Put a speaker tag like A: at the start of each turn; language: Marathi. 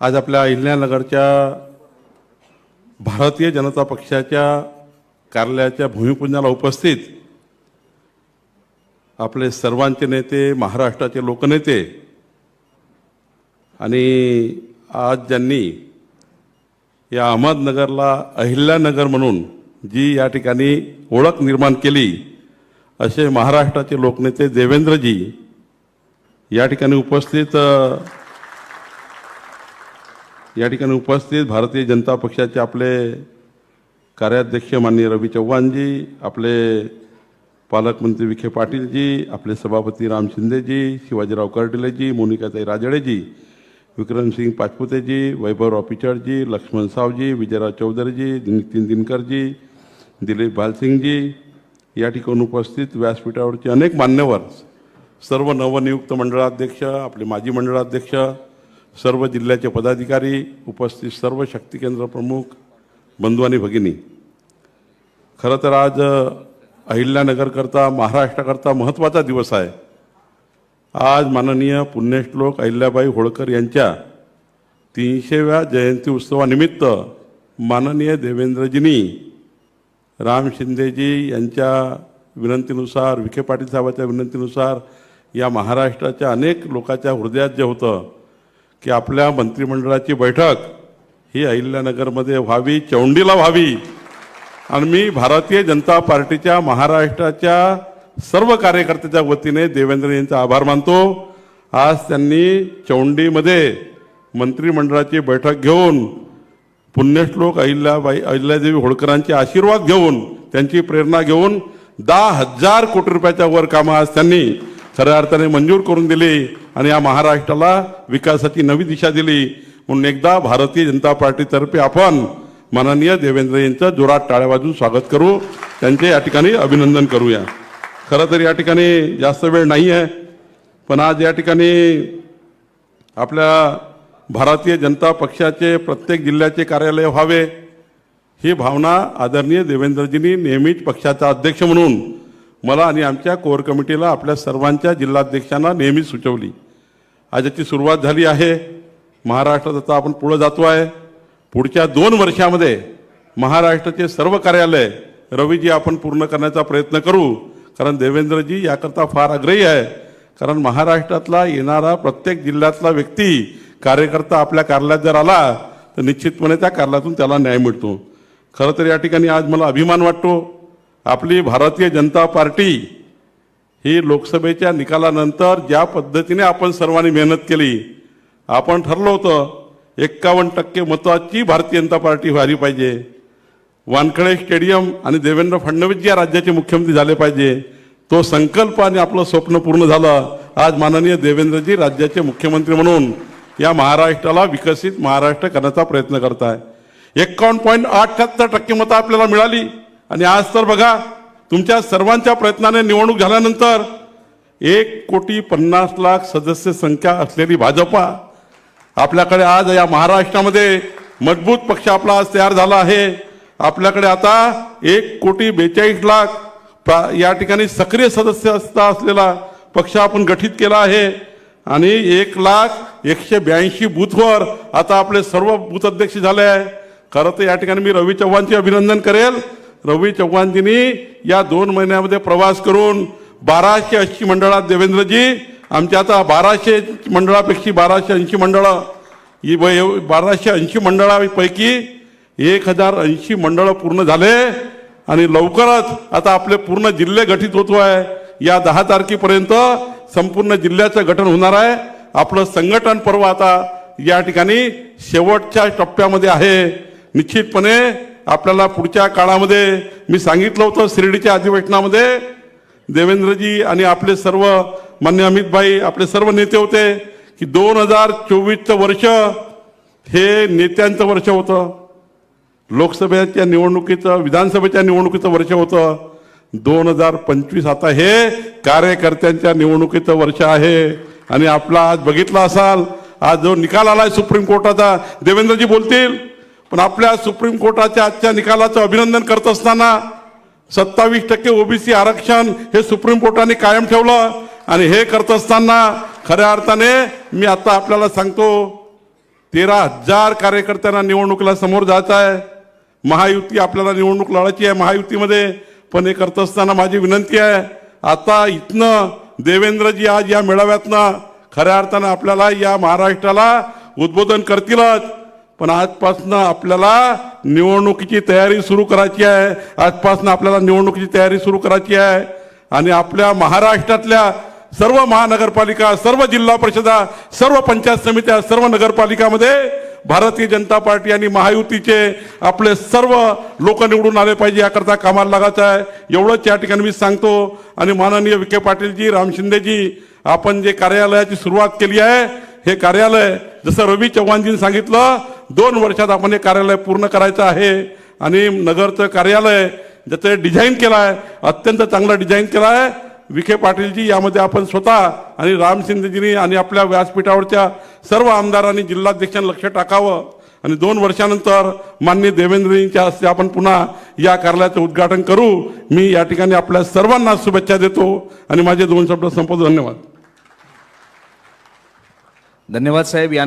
A: आज आपल्या अहिल्यानगरच्या भारतीय जनता पक्षाच्या कार्यालयाच्या भूमिपूजनाला उपस्थित आपले सर्वांचे नेते महाराष्ट्राचे लोकनेते आणि आज ज्यांनी या अहमदनगरला अहिल्यानगर म्हणून जी या ठिकाणी ओळख निर्माण केली असे महाराष्ट्राचे लोकनेते देवेंद्रजी या ठिकाणी उपस्थित या ठिकाणी उपस्थित भारतीय जनता पक्षाचे आपले कार्याध्यक्ष माननीय रवी चव्हाणजी आपले पालकमंत्री विखे पाटीलजी आपले सभापती राम शिंदेजी शिवाजीराव कर्डिलेजी मोनिकाताई राजळेजी विक्रमसिंग पाचपुतेजी वैभवराव पिचडजी लक्ष्मण सावजी विजयराव चौधरीजी नितीन दिनकरजी दिलीप भालसिंगजी. या ठिकाणी उपस्थित व्यासपीठावरचे अनेक मान्यवर सर्व नवनियुक्त मंडळाध्यक्ष आपले माजी मंडळाध्यक्ष सर्व जिल्ह्याचे पदाधिकारी उपस्थित सर्व शक्ती केंद्र प्रमुख बंधू आणि भगिनी. खरं तर आज अहिल्यानगरकरता महाराष्ट्राकरता महत्त्वाचा दिवस आहे. आज माननीय पुण्यश्लोक अहिल्याबाई होळकर यांच्या तीनशेव्या जयंती उत्सवानिमित्त माननीय देवेंद्रजींनी राम शिंदेजी यांच्या विनंतीनुसार विखे पाटील साहेबांच्या विनंतीनुसार या महाराष्ट्राच्या अनेक लोकांच्या हृदयात जे होतं की आपल्या मंत्रिमंडळाची बैठक ही अहिल्यानगरमध्ये व्हावी चौंडीला व्हावी. आणि मी भारतीय जनता पार्टीच्या महाराष्ट्राच्या सर्व कार्यकर्त्याच्या वतीने देवेंद्र यांचा आभार मानतो. आज त्यांनी चौंडीमध्ये मंत्रिमंडळाची बैठक घेऊन पुण्यश्लोक अहिल्याबाई अहिल्यादेवी होळकरांचे आशीर्वाद घेऊन त्यांची प्रेरणा घेऊन दहा हजार कोटी रुपयाच्या वर कामं आज त्यांनी खऱ्या अर्थाने मंजूर करून दिली आणि या महाराष्ट्राला विकासाची नवी दिशा दिली. म्हणून एकदा भारतीय जनता पार्टीतर्फे आपण माननीय देवेंद्र यांचं जोरात टाळ्या वाजून स्वागत करू. त्यांचे या ठिकाणी अभिनंदन करूया. खरं तर या ठिकाणी जास्त वेळ नाही आहे पण आज या ठिकाणी आपल्या भारतीय जनता पक्षाचे प्रत्येक जिल्ह्याचे कार्यालय व्हावे ही भावना आदरणीय देवेंद्रजींनी नेहमीच पक्षाचा अध्यक्ष म्हणून मला आणि आमच्या कोर कमिटीला आपल्या सर्वांच्या जिल्हाध्यक्षांना नेहमीच सुचवली. आज याची सुरुवात झाली आहे. महाराष्ट्रात आता आपण पुढं जातो आहे. पुढच्या दोन वर्षामध्ये महाराष्ट्राचे सर्व कार्यालय रवीजी आपण पूर्ण करण्याचा प्रयत्न करू. कारण देवेंद्रजी याकरता फार आग्रही आहे. कारण महाराष्ट्रातला येणारा प्रत्येक जिल्ह्यातला व्यक्ती कार्यकर्ता आपल्या कार्यालयात जर आला तर निश्चितपणे त्या कार्यालयातून त्याला न्याय मिळतो. खरं तर या ठिकाणी आज मला अभिमान वाटतो. आपली भारतीय जनता पार्टी ही लोकसभेच्या निकालानंतर ज्या पद्धतीने आपण सर्वांनी मेहनत केली आपण ठरलं होतं एक्कावन्न टक्के मताची भारतीय जनता पार्टी व्हायला पाहिजे. वानखडे स्टेडियम आणि देवेंद्र फडणवीस या राज्याचे मुख्यमंत्री झाले पाहिजे. तो संकल्प आणि आपलं स्वप्न पूर्ण झालं. आज माननीय देवेंद्रजी राज्याचे मुख्यमंत्री म्हणून या महाराष्ट्राला विकसित महाराष्ट्र करण्याचा प्रयत्न करत आहे एक्कावन्न पॉईंट अठ्ठ्याहत्तर टक्के मतं आपल्याला मिळाली. आणि आज तर बघा तुमच्या सर्वांच्या प्रयत्नाने निवडणूक झाल्यानंतर एक कोटी पन्नास लाख सदस्य संख्या असलेली भाजपा आपल्याकडे आज या महाराष्ट्रामध्ये मजबूत पक्ष आपला आज तयार झाला आहे. आपल्याकडे आता एक कोटी बेचाळीस लाख प्रा- या ठिकाणी सक्रिय सदस्य असता असलेला पक्ष आपण गठीत केला आहे. आणि एक लाख एकशे ब्याऐंशी बूथवर आता आपले सर्व बूथ अध्यक्ष झाले आहे. खरं तर या ठिकाणी मी रवी चव्हाणचे अभिनंदन करेल. रवी चव्हाणजींनी या दोन महिन्यामध्ये प्रवास करून बाराशे ऐंशी मंडळात देवेंद्रजी. आमच्या आता बाराशे मंडळापेक्षा बाराशे ऐंशी मंडळं ही बाराशे ऐंशी मंडळापैकी एक हजार ऐंशी मंडळं पूर्ण झाले आणि लवकरच आता आपले पूर्ण जिल्हे गठीत होतो आहे. या दहा तारखेपर्यंत संपूर्ण जिल्ह्याचं गठन होणार आहे. आपलं संघटन पर्व आता या ठिकाणी शेवटच्या टप्प्यामध्ये आहे. निश्चितपणे आपल्याला पुढच्या काळामध्ये मी सांगितलं होतं शिर्डीच्या अधिवेशनामध्ये देवेंद्रजी आणि आपले सर्व मान्य अमितभाई आपले सर्व नेते होते की दोन हजार चोवीसचं वर्ष हे नेत्यांचं वर्ष होतं. लोकसभेच्या निवडणुकीचं विधानसभेच्या निवडणुकीचं वर्ष होतं. दोन हजार पंचवीस आता हे कार्यकर्त्यांच्या निवडणुकीचं वर्ष आहे. आणि आपला आज बघितला असाल आज जो निकाल आलाय सुप्रीम कोर्टाचा देवेंद्रजी बोलतील पण आपल्या सुप्रीम कोर्टाच्या आजच्या निकालाचं अभिनंदन करत असताना सत्तावीस टक्के ओबीसी आरक्षण हे सुप्रीम कोर्टाने कायम ठेवलं आणि हे करत असताना खऱ्या अर्थाने मी आता आपल्याला सांगतो तेरा हजार कार्यकर्त्यांना निवडणुकीला समोर जायचं आहे. महायुती आपल्याला निवडणूक लढायची आहे महायुतीमध्ये पण हे करत असताना माझी विनंती आहे आता इथनं देवेंद्रजी आज या मेळाव्यातनं खऱ्या अर्थानं आपल्याला या महाराष्ट्राला उद्बोधन करतीलच. पण आजपासनं आपल्याला निवडणुकीची तयारी सुरू करायची आहे. आजपासनं आपल्याला निवडणुकीची तयारी सुरू करायची आहे. आणि आपल्या महाराष्ट्रातल्या सर्व महानगरपालिका सर्व जिल्हा परिषदा सर्व पंचायत समित्या सर्व नगरपालिकामध्ये भारतीय जनता पार्टी आणि महायुतीचे आपले सर्व लोक निवडून आले पाहिजे याकरता कामाला लागायचं आहे. एवढंच या ठिकाणी मी सांगतो. आणि माननीय विखे पाटीलजी राम शिंदेजी आपण जे कार्यालयाची सुरुवात केली आहे हे कार्यालय जसं रवी चव्हाणजींनी सांगितलं दोन वर्षात आपण हे कार्यालय पूर्ण करायचं आहे आणि नगरचं कार्यालय ज्याचं डिझाईन केलं आहे अत्यंत चांगलं डिझाईन केलं आहे विखे पाटीलजी यामध्ये आपण स्वतः आणि राम शिंदेजींनी आणि आपल्या व्यासपीठावरच्या सर्व आमदारांनी जिल्हाध्यक्षांनी लक्ष टाकावं. आणि दोन वर्षानंतर माननीय देवेंद्रजींच्या हस्ते आपण पुन्हा या कार्यालयाचं उद्घाटन करू. मी या ठिकाणी आपल्या सर्वांना शुभेच्छा देतो आणि माझे दोन शब्द संपवतो. धन्यवाद.
B: धन्यवाद साहेब. या